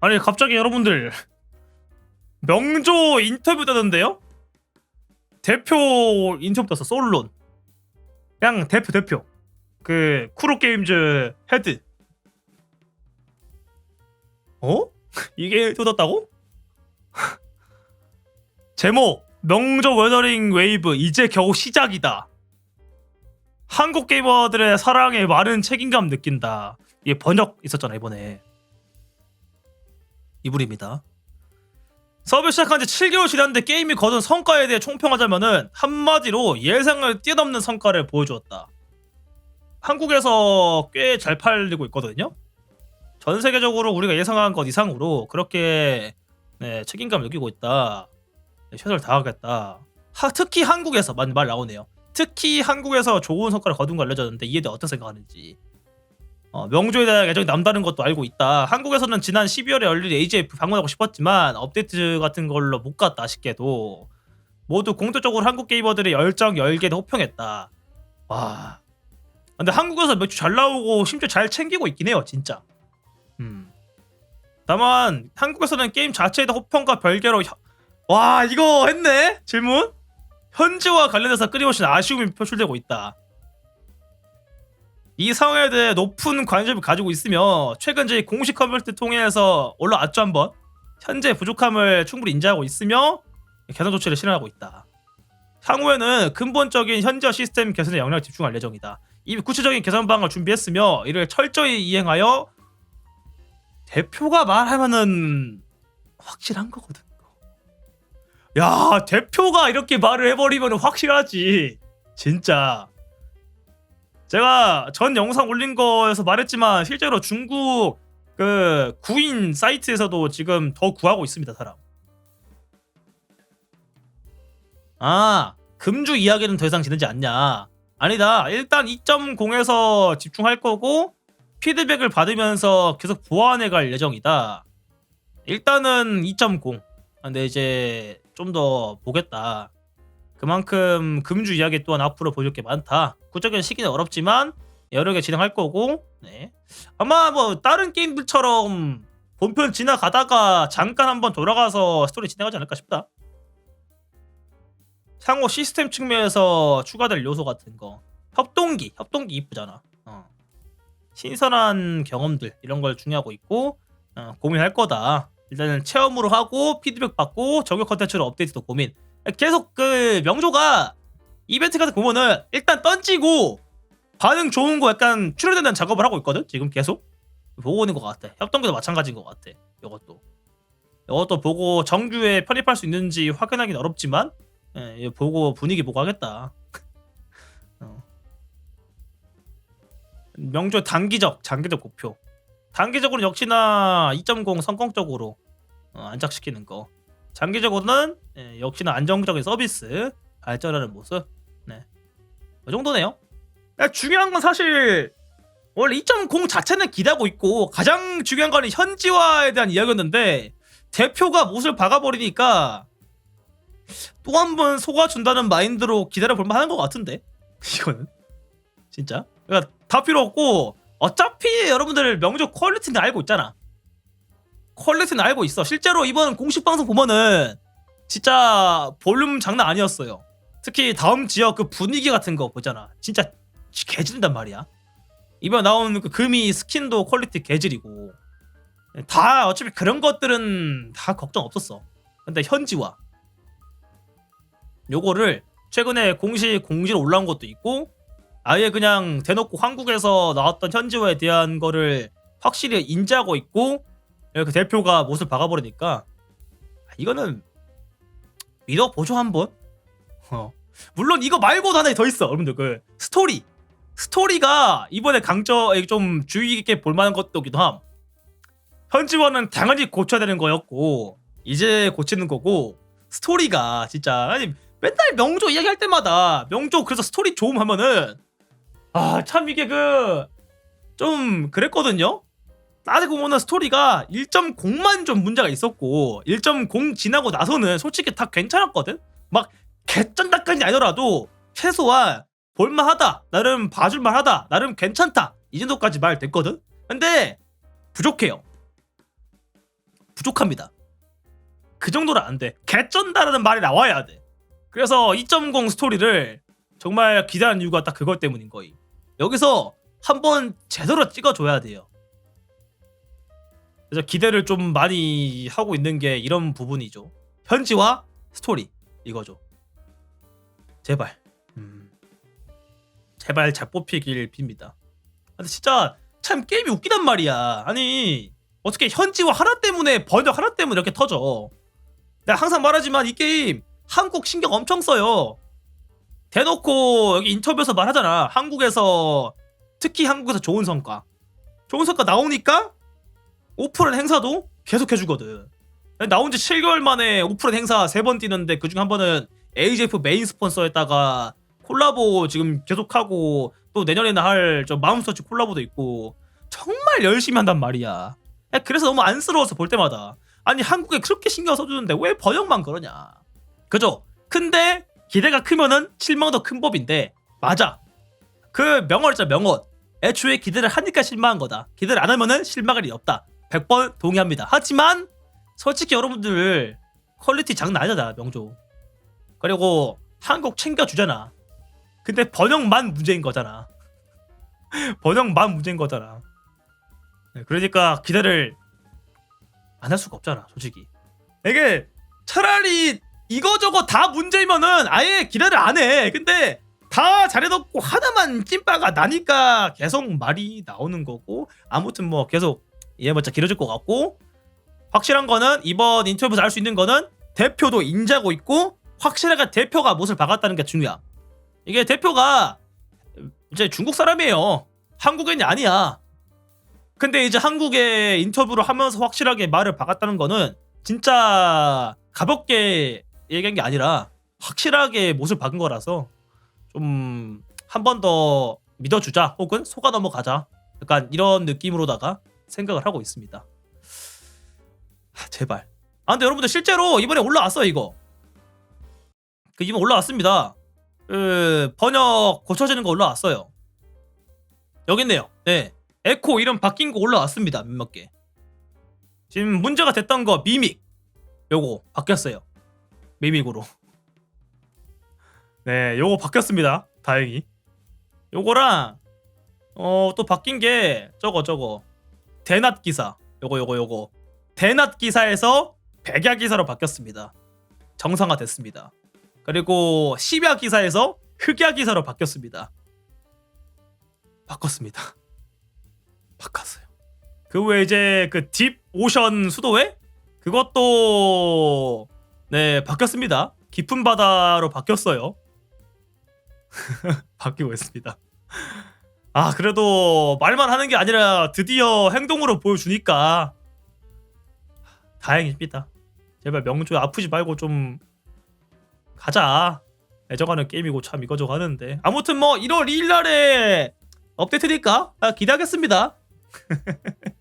아니 갑자기 여러분들 명조 인터뷰 뜨던데요? 대표 인터뷰 떴어 솔론 그냥 대표 대표 그 쿠로 게임즈 헤드 어? 이게 뜯었다고? 제목 명조 웨더링 웨이브 이제 겨우 시작이다 한국 게이머들의 사랑에 많은 책임감 느낀다 이게 번역 있었잖아 이번에 이불입니다. 서브 시작한 지 7개월 지났는데 게임이 거둔 성과에 대해 총평하자면은 한마디로 예상을 뛰어넘는 성과를 보여주었다. 한국에서 꽤 잘 팔리고 있거든요. 전 세계적으로 우리가 예상한 것 이상으로 그렇게 네, 책임감 느끼고 있다. 네, 최선을 다하겠다. 하, 특히 한국에서 말, 말 나오네요. 특히 한국에서 좋은 성과를 거둔 걸 알려졌는데 이에 대해 어떤 생각하는지. 어, 명조에 대한 애정이 남다른 것도 알고 있다. 한국에서는 지난 12월에 열릴 AJF 방문하고 싶었지만 업데이트 같은 걸로 못 갔다 아쉽게도 모두 공통적으로 한국 게이머들의 열정 열기에 호평했다. 와. 근데 한국에서 맥주 잘 나오고 심지어 잘 챙기고 있긴 해요, 진짜. 음. 다만 한국에서는 게임 자체에 대한 호평과 별개로 혀- 와 이거 했네 질문 현지와 관련해서 끊임없이 아쉬움이 표출되고 있다. 이 상황에 대해 높은 관심을 가지고 있으며 최근 저희 공식 커뮤니티 통해서 올라왔죠 한번 현재 부족함을 충분히 인지하고 있으며 개선 조치를 실행하고 있다. 향후에는 근본적인 현지화 시스템 개선에 영향을 집중할 예정이다. 이미 구체적인 개선 방안을 준비했으며 이를 철저히 이행하여 대표가 말하면은 확실한 거거든. 야 대표가 이렇게 말을 해버리면 확실하지. 진짜. 제가 전 영상 올린 거에서 말했지만 실제로 중국 그 구인 사이트에서도 지금 더 구하고 있습니다 사람. 아 금주 이야기는 더 이상 지르지 않냐? 아니다. 일단 2.0에서 집중할 거고 피드백을 받으면서 계속 보완해 갈 예정이다. 일단은 2.0. 근데 이제 좀 더 보겠다. 그만큼 금주 이야기 또한 앞으로 보여줄 게 많다. 구체적인 시기는 어렵지만 여러 개 진행할 거고 네. 아마 뭐 다른 게임들처럼 본편 지나가다가 잠깐 한번 돌아가서 스토리 진행하지 않을까 싶다. 향후 시스템 측면에서 추가될 요소 같은 거 협동기 협동기 이쁘잖아. 어. 신선한 경험들 이런 걸 중요하고 있고 어, 고민할 거다. 일단은 체험으로 하고 피드백 받고 정규 컨텐츠로 업데이트도 고민. 계속 그 명조가 이벤트 같은 거 보면은 일단 던지고 반응 좋은 거 약간 출연된다는 작업을 하고 있거든? 지금 계속? 보고 있는 것 같아. 협동기도 마찬가지인 것 같아 이것도. 이것도 보고 정규에 편입할 수 있는지 확인하기는 어렵지만 예, 이거 보고 분위기 보고 하겠다. 어. 명조 단기적 장기적 목표. 단기적으로 역시나 2.0 성공적으로 어, 안착시키는 거 장기적으로는 예, 역시나 안정적인 서비스 발전하는 모습. 네. 이 정도네요. 야, 중요한 건 사실 원래 2.0 자체는 기대하고 있고 가장 중요한 거는 현지화에 대한 이야기였는데 대표가 못을 박아버리니까 또 한 번 속아준다는 마인드로 기다려볼 만한 것 같은데? 이거는? 진짜? 그러니까 다 필요 없고 어차피 여러분들 명조 퀄리티는 알고 있잖아 퀄리티는 알고 있어. 실제로 이번 공식 방송 보면은 진짜 볼륨 장난 아니었어요. 특히 다음 지역 그 분위기 같은 거 보잖아. 진짜 개질린단 말이야. 이번 나온 그 금이 스킨도 퀄리티 개질이고. 다 어차피 그런 것들은 다 걱정 없었어. 근데 현지화. 요거를 최근에 공식 공지로 올라온 것도 있고 아예 그냥 대놓고 한국에서 나왔던 현지화에 대한 거를 확실히 인지하고 있고 이렇게 대표가 못을 박아버리니까 이거는 믿어 보죠 한번? 어. 물론 이거 말고도 하나 더 있어 여러분들. 그 스토리. 스토리가 이번에 강저 좀 주의 깊게 볼만한 것도기도 함. 현지화는 당연히 고쳐야 되는 거였고 이제 고치는 거고 스토리가 진짜 아니 맨날 명조 이야기할 때마다 명조 그래서 스토리 좋음 하면은 아 참 이게 그 좀 그랬거든요 따지고 보면 스토리가 1.0만 좀 문제가 있었고 1.0 지나고 나서는 솔직히 다 괜찮았거든 막 개쩐다까지 아니더라도 최소한 볼만하다 나름 봐줄만하다 나름 괜찮다 이 정도까지 말 됐거든 근데 부족해요 부족합니다. 그 정도는 안 돼. 개쩐다라는 말이 나와야 돼. 그래서 2.0 스토리를 정말 기대하는 이유가 딱 그것 때문인 거임. 여기서 한번 제대로 찍어줘야 돼요. 그래서 기대를 좀 많이 하고 있는 게 이런 부분이죠. 현지와 스토리 이거죠. 제발, 음. 제발 잘 뽑히길 빕니다. 근데 진짜 참 게임이 웃기단 말이야. 아니 어떻게 현지화 하나 때문에 번역 하나 때문에 이렇게 터져. 내가 항상 말하지만 이 게임 한국 신경 엄청 써요. 대놓고 여기 인터뷰에서 말하잖아. 한국에서 특히 한국에서 좋은 성과. 좋은 성과 나오니까 오프라인 행사도 계속 해주거든. 나온 지 7개월 만에 오프라인 행사 3번 뛰는데 그중 한 번은 AJF 메인 스폰서에다가 콜라보 지금 계속하고 또 내년에는 할 저 마음서치 콜라보도 있고 정말 열심히 한단 말이야. 야, 그래서 너무 안쓰러워서 볼 때마다 아니 한국에 그렇게 신경 써주는데 왜 번역만 그러냐. 그죠? 근데 기대가 크면은 실망도 큰 법인데 맞아. 그 명언 있잖아 명언. 애초에 기대를 하니까 실망한 거다. 기대를 안 하면은 실망할 일이 없다. 100번 동의합니다. 하지만 솔직히 여러분들 퀄리티 장난 아니잖아 명조. 그리고 한국 챙겨주잖아. 근데 번역만 문제인 거잖아. 번역만 문제인 거잖아. 네, 그러니까 기대를 안 할 수가 없잖아, 솔직히. 이게 차라리 이거저거 다 문제이면은 아예 기대를 안 해. 근데 다 잘해놓고 하나만 찐빠가 나니까 계속 말이 나오는 거고 아무튼 뭐 계속 이해봤자 길어질 것 같고 확실한 거는 이번 인터뷰에서 알 수 있는 거는 대표도 인자고 있고 확실하게 대표가 못을 박았다는 게 중요함. 이게 대표가 이제 중국 사람이에요. 한국인이 아니야. 근데 이제 한국에 인터뷰를 하면서 확실하게 말을 박았다는 거는 진짜 가볍게 얘기한 게 아니라 확실하게 못을 박은 거라서 좀 한 번 더 믿어주자 혹은 속아 넘어가자 약간 이런 느낌으로다가 생각을 하고 있습니다. 하, 제발. 아 근데 여러분들 실제로 이번에 올라왔어 이거. 그 이번 올라왔습니다. 그 번역 고쳐지는 거 올라왔어요. 여기 있네요. 네. 에코 이름 바뀐 거 올라왔습니다. 몇몇 개. 지금 문제가 됐던 거 미믹. 요거 바뀌었어요. 미믹으로. 네, 요거 바뀌었습니다. 다행히. 요거랑 어 또 바뀐 게 저거 저거 대낮 기사. 요거 요거 요거. 대낮 기사에서 백야 기사로 바뀌었습니다. 정상화 됐습니다. 그리고 십야 기사에서 흑야 기사로 바뀌었습니다. 바꿨습니다. 바꿨어요. 그 외에 이제 그 딥 오션 수도회 그것도 네 바뀌었습니다. 깊은 바다로 바뀌었어요. 바뀌고 있습니다. 아 그래도 말만 하는 게 아니라 드디어 행동으로 보여주니까 다행입니다. 제발 명조 아프지 말고 좀 가자. 애정하는 게임이고 참 이거저거 하는데 아무튼 뭐 1월 2일 날에 업데이트니까 기대하겠습니다.